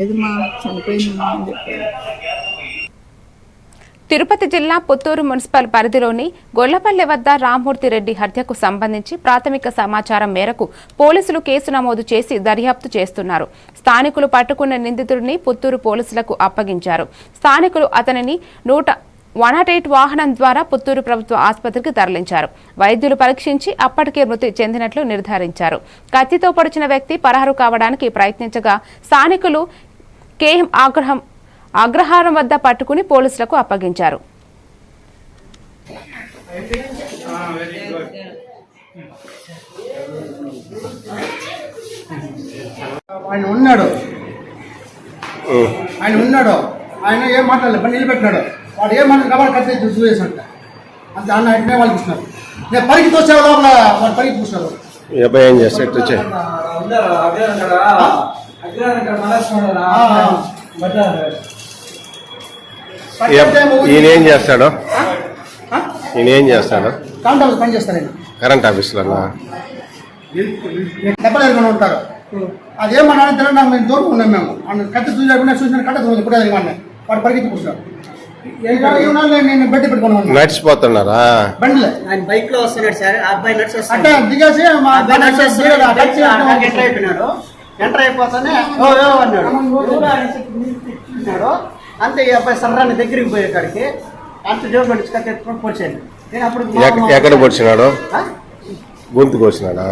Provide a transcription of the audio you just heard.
లేదు మా చనిపోయింది మా అని చెప్పారు. తిరుపతి జిల్లా పుత్తూరు మున్సిపల్ పరిధిలోని గొల్లపల్లె వద్ద రామ్మూర్తి రెడ్డి హత్యకు సంబంధించి ప్రాథమిక సమాచారం మేరకు పోలీసులు కేసు నమోదు చేసి దర్యాప్తు చేస్తున్నారు. స్థానికులు పట్టుకున్న నిందితుడిని పుత్తూరు పోలీసులకు అప్పగించారు. స్థానికులు అతనిని నూట వన్ నాట్ ఎయిట్ వాహనం ద్వారా పుత్తూరు ప్రభుత్వ ఆసుపత్రికి తరలించారు. వైద్యులు పరీక్షించి అప్పటికే మృతి చెందినట్లు నిర్ధారించారు. కత్తితో పొడిచిన వ్యక్తి పరహరు కావడానికి ప్రయత్నించగా స్థానికులు కేఎం ఆగ్రహం అగ్రహారం వద్ద పట్టుకుని పోలీసులకు అప్పగించారు. ఆయన ఉన్నాడు. ఆయన ఉన్నాడు. ఆయన ఏం మాట్లాడలేదు నిలబెట్టినాడు. వాడు ఏం మాట్లాడు కాబట్టి కత్తి చూసేసంట. అంతే వాళ్ళకి ఇస్తున్నారు నేను పరికి తోసే లోపల వాడు పరికి చూసినారు ఈ అబ్బాయి ఏం చేస్తాడు వచ్చే? ఈయన ఏం చేస్తాడు? ఈయన ఏం చేస్తాడు? కాంటాక్ట్ పని చేస్తారు ఆయన కరెంట్ ఆఫీస్లో ఎదుర్కొని ఉంటారు. అదేమన్నా తెలియదు నాకు మేము దూరం ఉన్నాం మేము. కత్తి చూసాకుండా చూసిన కట్ట చూసి ఇప్పుడు అడిగి వాడు పరిగెత్తి కూర్చున్నాడు. ఏమన్నా నడిచిపోతున్నారా? బైక్లో వస్తున్నాడు సార్. ఆ అబ్బాయి నడిచి దిగేసి ఎంటర్ అయిపోతానే ఓ ఓ అన్నాడు. ఎవరు అని చెప్పి పిలిచినాడు. అంతే ఈ అబ్బాయి సర్రాన్ని దగ్గరికి పోయే కాడికి అంత జోబు ఎత్తుకొని పొడిచాడు నేను అప్పుడు ఎక్క- ఎక్కడ పొడిచినాడు? గొంతు కోసినాడా